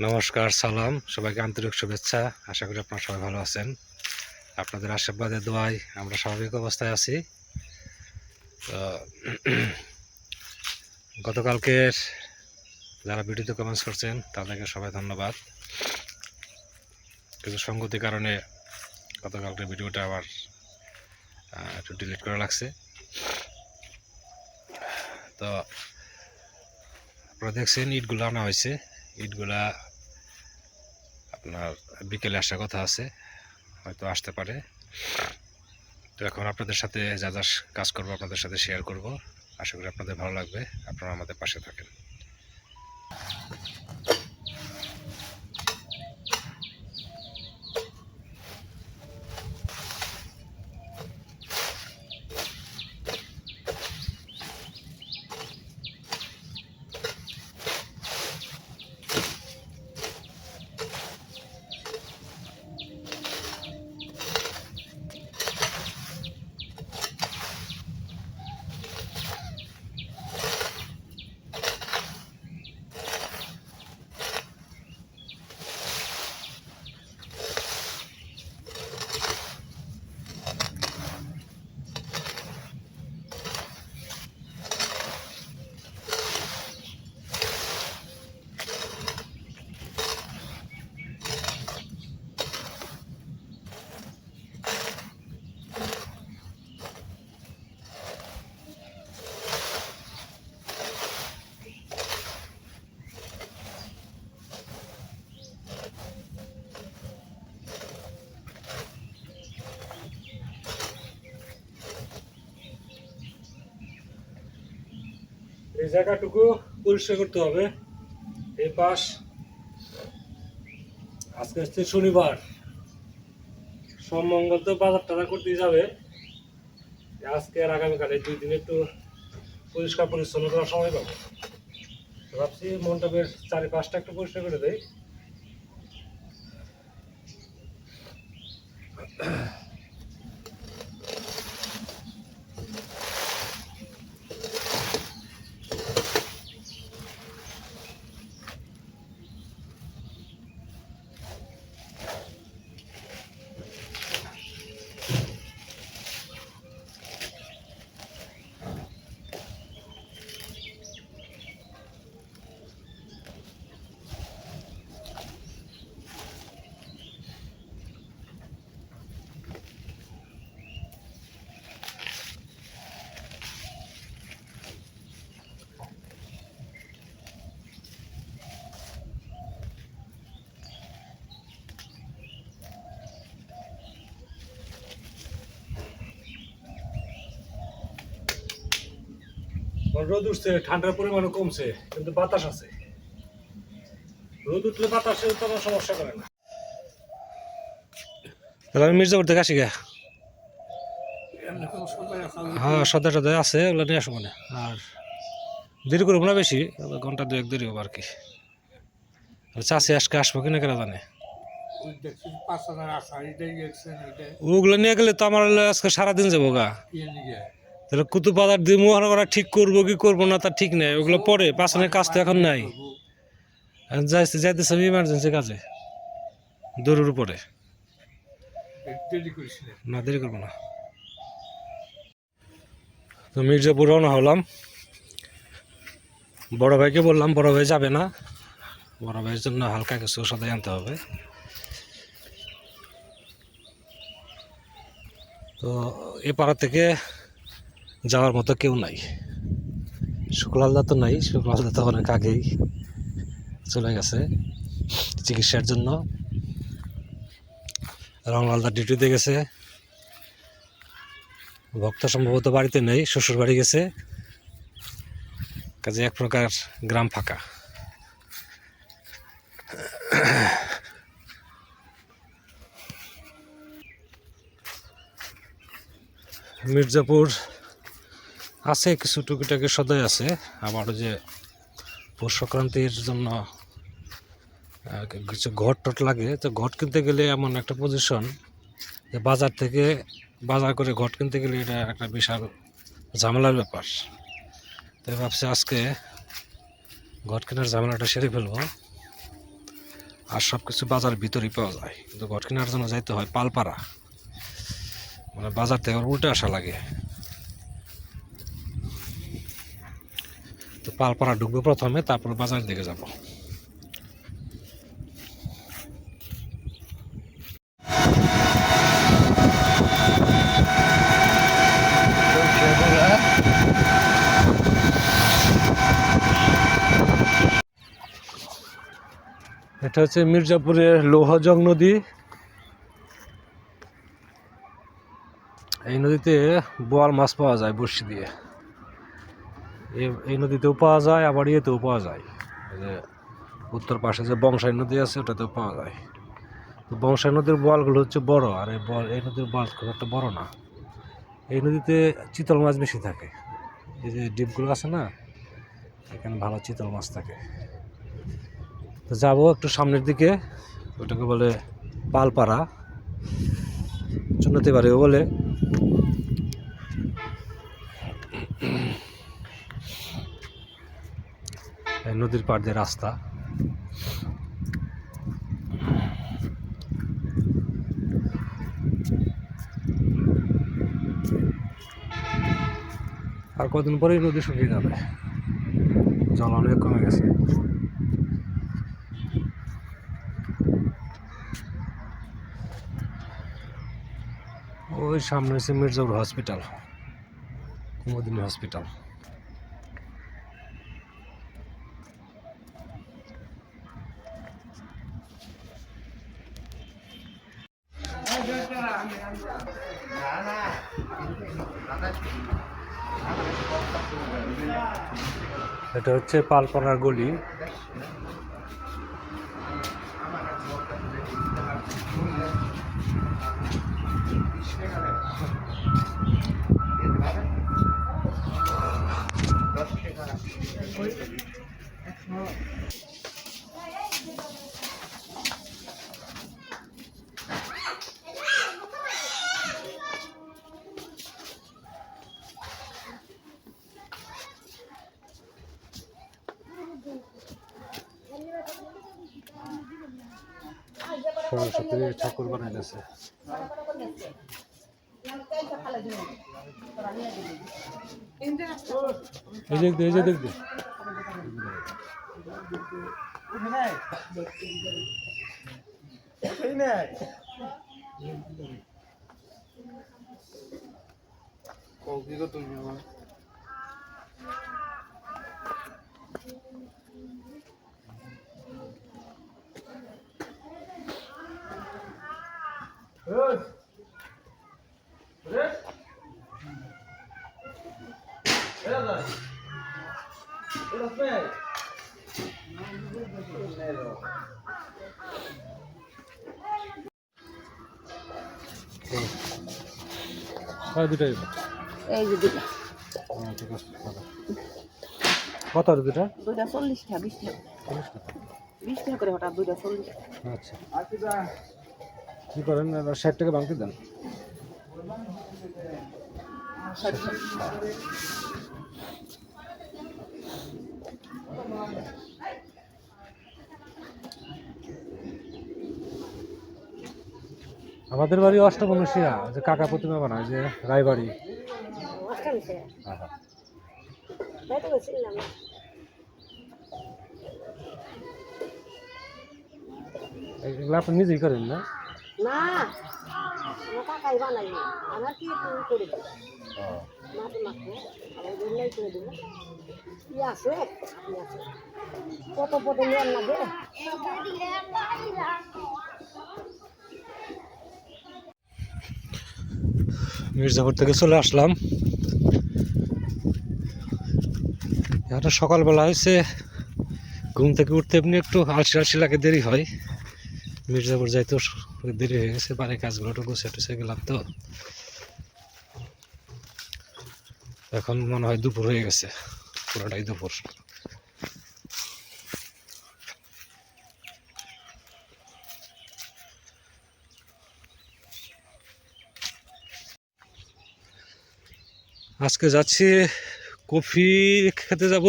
নমস্কার, সালাম। সবাইকে আন্তরিক শুভেচ্ছা। আশা করি আপনারা সবাই ভালো আছেন। আপনাদের আশীর্বাদে দোয়াই আমরা স্বাভাবিক অবস্থায় আছি। তো, গতকালকের যারা ভিডিওতে কমেন্টস করছেন, তাদেরকে সবাই ধন্যবাদ। কিছু সঙ্গতির কারণে গতকালকের ভিডিওটা আবার একটু ডিলিট করা লাগছে। তো, আপনারা দেখছেন, ইটগুলো আনা হয়েছে। ইটগুলা আপনার বিকেলে আসার কথা আছে, হয়তো আসতে পারে। তো এখন আপনাদের সাথে যা যা কাজ করব আপনাদের সাথে শেয়ার করব। আশা করি আপনাদের ভালো লাগবে, আপনারা আমাদের পাশে থাকেন। জায়গাটুকু পরিষ্কার করতে হবে। এই পাশ আজকে হচ্ছে শনিবার। সোম মঙ্গল তো বাজার টাজার করতে যাবে। আজকে আর আগামীকাল এই দুই দিন একটু পরিষ্কার পরিচ্ছন্ন করার সময় পাবো। ভাবছি মণ্ডপের চারি পাঁচটা একটু পরিষ্কার করে দেয় রোদ উঠছে ঠান্ডার পরিমাণও কমছে কিন্তু বাতাস আছে। রোদ উঠলে বাতাসে কোনো সমস্যা করে না। তাহলে আমি মির্জাপুর থেকে আসি গা? হ্যাঁ সদায় সদায় আছে ওগুলো নিয়ে আসব না। আর দেরি করব না বেশি ঘণ্টা দু এক দেরি হব আর কি। চাষি আজকে আসব কিনা কেনা জানে? ওগুলো নিয়ে গেলে তো আমার হলো আজকে সারাদিন যাব গা। তাহলে কুতুব বাজার দিয়ে মোহন করা ঠিক করব কি করব না তার ঠিক নেই, ওগুলো পরে পাশানের কাজ তো এখন নাই। যাইতে যাইতেছে আমি ইমার্জেন্সি কাজে দূরের উপরে। না, দেরি করব না। তো মির্জাপুর রওনা হলাম। বড় ভাইকে বললাম, বড় ভাই যাবে না। বড় ভাইয়ের জন্য হালকা কিছু সদাই আনতে হবে। তো এ পাড়া থেকে যাওয়ার মতো কেউ নাই। শুক্লালদা তো নাই শুক্লালদা তো অনেক আগেই চলে গেছে চিকিৎসার জন্য। রংলালদা ডিউটিতে গেছে। ভক্ত সম্ভবত বাড়িতে নেই শ্বশুর বাড়ি গেছে। কাজে এক প্রকার গ্রাম ফাঁকা। মির্জাপুর আছে, কিছু টুকিটাকি সদাই আছে। আবার ওই যে পৌষ সংক্রান্তির জন্য কিছু ঘট টট লাগে। তো ঘট কিনতে গেলে এমন একটা পজিশন যে বাজার থেকে বাজার করে ঘট কিনতে গেলে এটা একটা বিশাল ঝামেলার ব্যাপার। তাই ভাবছি আজকে ঘট কেনার ঝামেলাটা সেরে ফেলব। আর সব কিছু বাজার ভিতরেই পাওয়া যায়। কিন্তু ঘট কেনার জন্য যাইতে হয় পালপাড়া। মানে বাজার থেকে উল্টে আসা লাগে। পালপাড়া ঢুকবো প্রথমে, তারপর বাজার দিকে যাব। এটা হচ্ছে মির্জাপুরের লোহাজং নদী। এই নদীতে বোয়াল মাছ পাওয়া যায় বড়শি দিয়ে। এই- নদীতেও পাওয়া যায়, আবার ইয়েতেও পাওয়া যায়। যে উত্তর পাশে যে বংশাই নদী আছে, ওটাতেও পাওয়া যায়। তো বংশাই নদীর বলগুলো হচ্ছে বড়, আর এই বল, এই নদীর বল খুব একটা বড় না। এই নদীতে চিতল মাছ বেশি থাকে। এই যে ডিপগুলো আছে না, এখানে ভালো চিতল মাছ থাকে। তো যাব একটু সামনের দিকে, ওটাকে বলে পালপাড়া চুনতি বাড়িও বলে। নদীর পাড় দিয়ে রাস্তা। আর কদিন পরেই নদী শুকিয়ে যাবে। জল অনেক কমে গেছে। ওই সামনে হচ্ছে মির্জাপুর হসপিটাল কুমুদিনী হসপিটাল এটা হচ্ছে পালপাড়ার গলি। সরস্বতী ঠাকুর বানাইতেছে এই দেখ দে, এই যে দেখ দে। হ্যাঁ দুটাই এই যে দুটা। কত দুটা? দুইটা চল্লিশ টাকা বিশ টাকা। বিশ টাকা করে হঠাৎ দুইটা চল্লিশ। আচ্ছা। কি করেন? ষাট টাকা বাংকে দেন। আমাদের বাড়ি অষ্টমনুষিয়া যে কাকা প্রতিমা বানায়, যে রায়বাড়ি। এগুলো আপনি নিজেই করেন না? না আমার কাকাই বানাই আমার কি তুমি করে দেবো আমার জন্যই করে দেবো। কি আছে? আপনি আছে। কত লাগে মির্জাপুর থেকে চলে আসলাম। এখানে সকালবেলা হয়েছে। ঘুম থেকে উঠতে এমনি একটু আলসি আলসি লাগে দেরি হয়। মির্জাপুর যাইতে দেরি হয়ে গেছে বাড়ির কাজগুলো একটু গুছিয়ে গেলাম তো। এখন মনে হয় দুপুর হয়ে গেছে, পুরোটাই দুপুর। আজকে যাচ্ছি কফি খেতে যাব।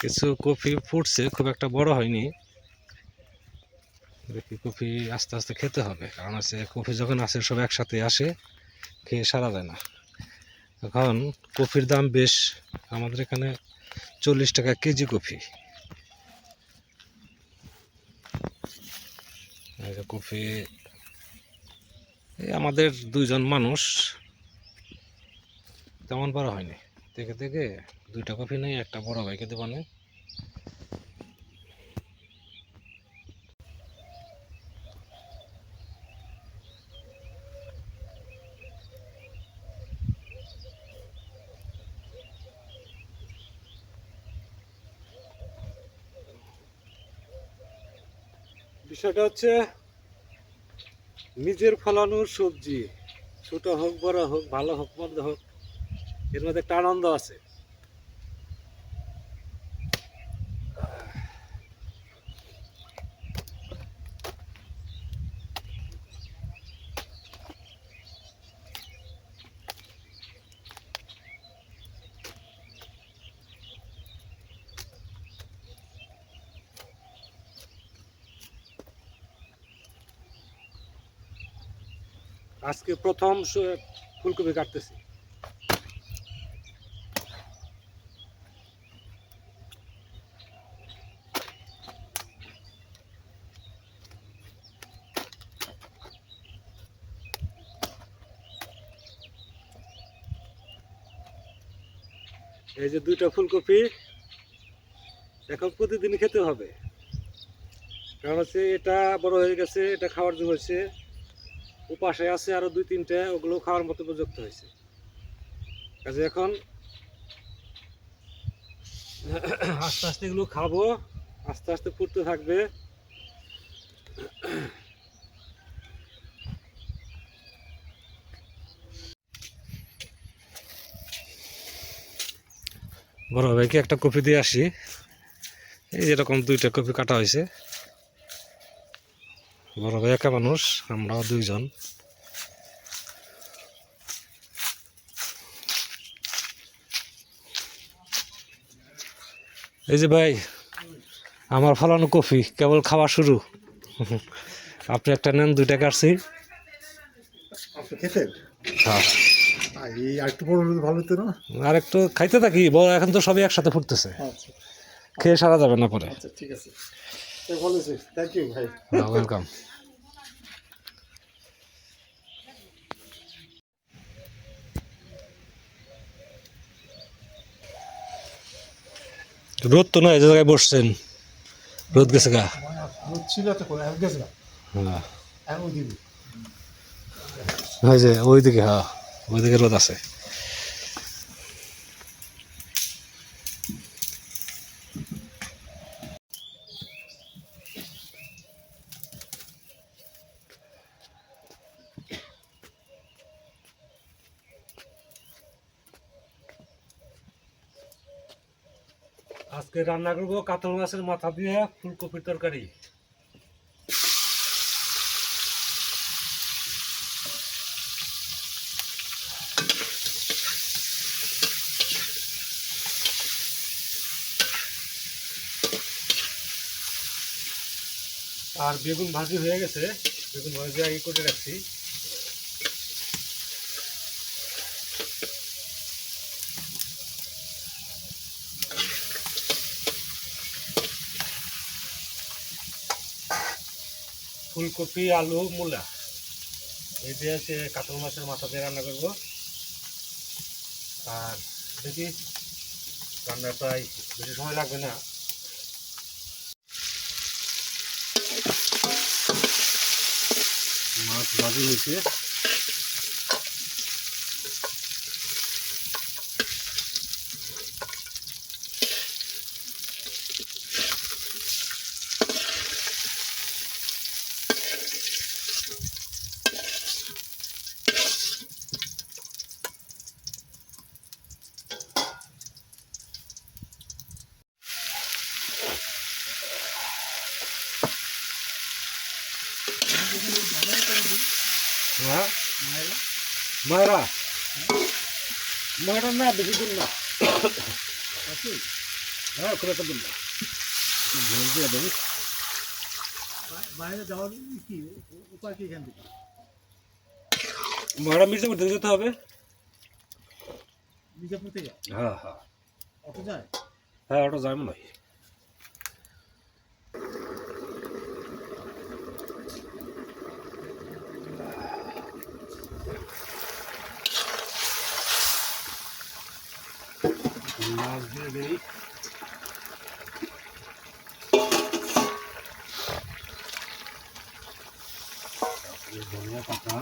কিছু কফি ফুটছে, খুব একটা বড় হয়নি। দেখি কফি আস্তে আস্তে খেতে হবে। কারণ আছে কফি যখন আসে, সব একসাথে আসে, খেয়ে সারা যায় না। এখন কফির দাম বেশ, আমাদের এখানে চল্লিশ টাকা কেজি যে কফি, এই আমাদের দুইজন মানুষ, তেমন বড় হয়নি। থেকে থেকে দুইটা কফি নেই, একটা বড় ভাইকে দেবো বিষয়টা হচ্ছে নিজের ফলানো সবজি। ছোট হোক, বড় হোক, ভালো হোক, মন্দ হোক, এর মধ্যে একটা আনন্দ আছে। আজকে প্রথম ফুলকপি কাটতেছি। এই যে দুইটা ফুলকপি, এখন প্রতিদিন খেতে হবে। কারণ হচ্ছে এটা বড় হয়ে গেছে, এটা খাওয়ার জন্য হয়েছে উপাসে আছে আরও দুই তিনটে, ওগুলো খাওয়ার মতো উপযুক্ত হয়েছে। কাজে এখন আস্তে আস্তে এগুলো খাব, আস্তে আস্তে ফুটতে থাকবে। বড় ভাইকে একটা কপি দিয়ে আসি। এই যেরকম দুইটা কপি কাটা হয়েছে। বড় ভাই একা মানুষ আমরাও দুইজন। এই যে ভাই আমার ফলানো কফি কেবল খাওয়া শুরু। আপনি একটা নেন দুইটা কাটছি। হ্যাঁ। আর একটু খাইতে থাকি বড় এখন তো সবই একসাথে ফুটতেছে। আচ্ছা। খেয়ে সারা যাবে না পরে। আচ্ছা ঠিক আছে। থ্যাংক ইউ ভাই ওয়েলকাম রোদ তো নয় যে জায়গায় বসছেন। রোদ গেছে গা। ছিল তো হ্যাঁ। ওই ওইদিকে হ্যাঁ ওইদিকে রোদ আছে। রান্না করব, কাতল মাছের মাথা দিয়ে ফুলকপির তরকারি। আর বেগুন ভাজি হয়ে গেছে। বেগুন ভাজি আগে করে রাখছি। ফুলকপি, আলু, মূলা। এই দিয়ে হচ্ছে কাতল মাছের মাথা দিয়ে রান্না করব। আর দেখি রান্না প্রায় বেশি সময় লাগবে না। মাছ ভাজি হয়েছে। হ্যাঁ? মায়েরা? মায়েরা? না বেশি দিন না। হ্যাঁ খুব একটা দিন না। দিয়ে দেবো বাইরে যাওয়ার কি উপায় কি এখান থেকে? ভাড়া মির্জাপুর থেকে যেতে হবে। মির্জাপুর থেকে? হ্যাঁ হ্যাঁ। অটো যায়? হ্যাঁ ওটা যাই মনে হয়। মাছ দিয়ে দেই তারপরে ধনিয়া পাতা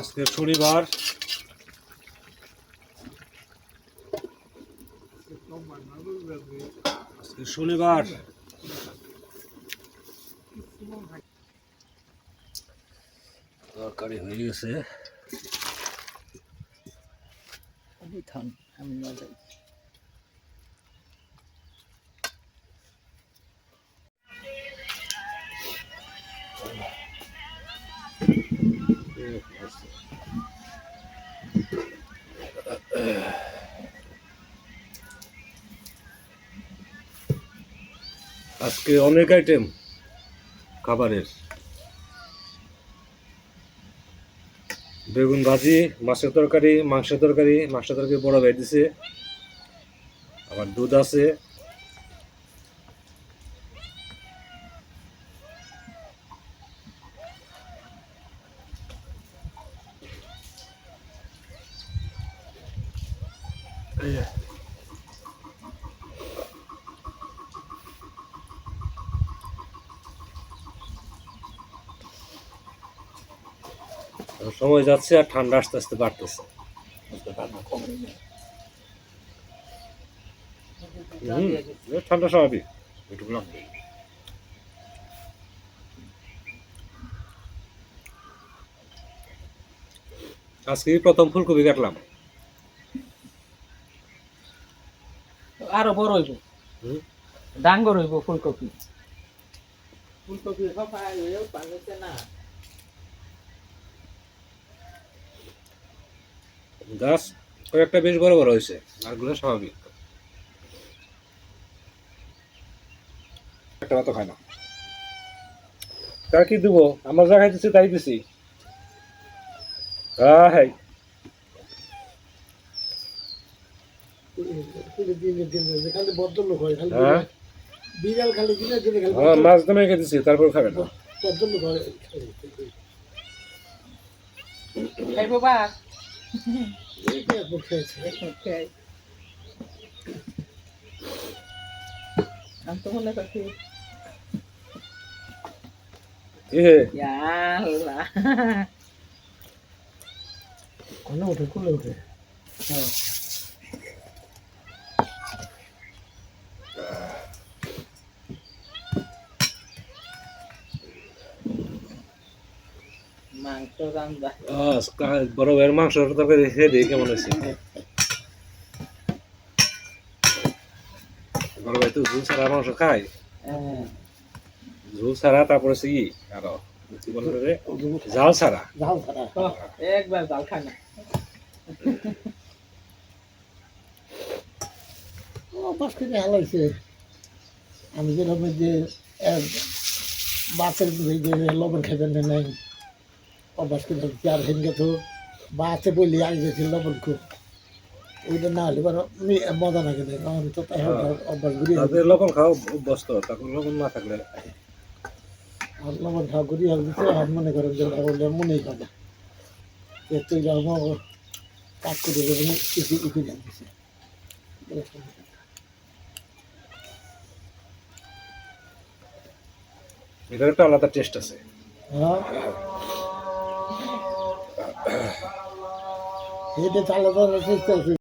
আজকে শনিবার শনিবার। তরকারি হয়ে গেছে। আমি যাই। আজকে অনেক আইটেম খাবারের। বেগুন ভাজি, মাছের তরকারি, মাংসের তরকারি মাংসের তরকারি বড় ভাই দিছে। আবার দুধ আছে। যাচ্ছে আর ঠান্ডা আস্তে আস্তে বাড়তেছে। হুম, ঠান্ডা স্বাভাবিক। লাগবে আজকে প্রথম ফুলকপি কাটলাম। আরও বড় হইব? ডাঙ্গর হইব ফুলকপি। ফুলকপি পানিতে না। গাছ কয়েকটা বেশ বড় বড় হয়েছে আরগুলো স্বাভাবিক। একটা খায় না। কার কি দেবো? আমরা যা খাইতেছি তাই দিছি। হ্যাঁ। হয় তারপর খাবে না। ভদ্রলোক হয় খাইব বা এইটা একবার খেয়েছে খাই আমি তো মনে করছি এ হে, ইয়াল্লা কোনো উঠে খুলে উঠে মাংস রান্না আহ, কা- বড় ভাইয়ের মাংস তরকারি খেয়ে দিয়ে কেমন হয়েছে? বড় ভাই তো ঝুল ছাড়া মাংস খায়। ঝুল ছাড়া তারপরে হচ্ছে কি? আরও কি বলে রে? জাল ছাড়া। ঝাল ছাড়া। একবার জাল খায় না। বাস করে হালাইছে আমি যেরকম যে এক বাসের যে লবণ না নাই। অভ্যাস করে আর হেনকে তো বাসে বলি আগে গেছি লবণ খুব। ওইটা না হলে মজা লাগে না কারণ তো তাই অভ্যাস ঘুরিয়ে তাদের লবণ খাওয়া অভ্যস্ত তখন লবণ না থাকলে আর লবণ খাওয়া ঘুরিয়ে দিতে আর মনে করেন যে বললে মনেই যে তুই আমার কাজ করে দেবেন কিছু কিছু জানতেছে এটার একটা আলাদা টেস্ট আছে। হ্যাঁ। এটা চালাতে চেষ্টা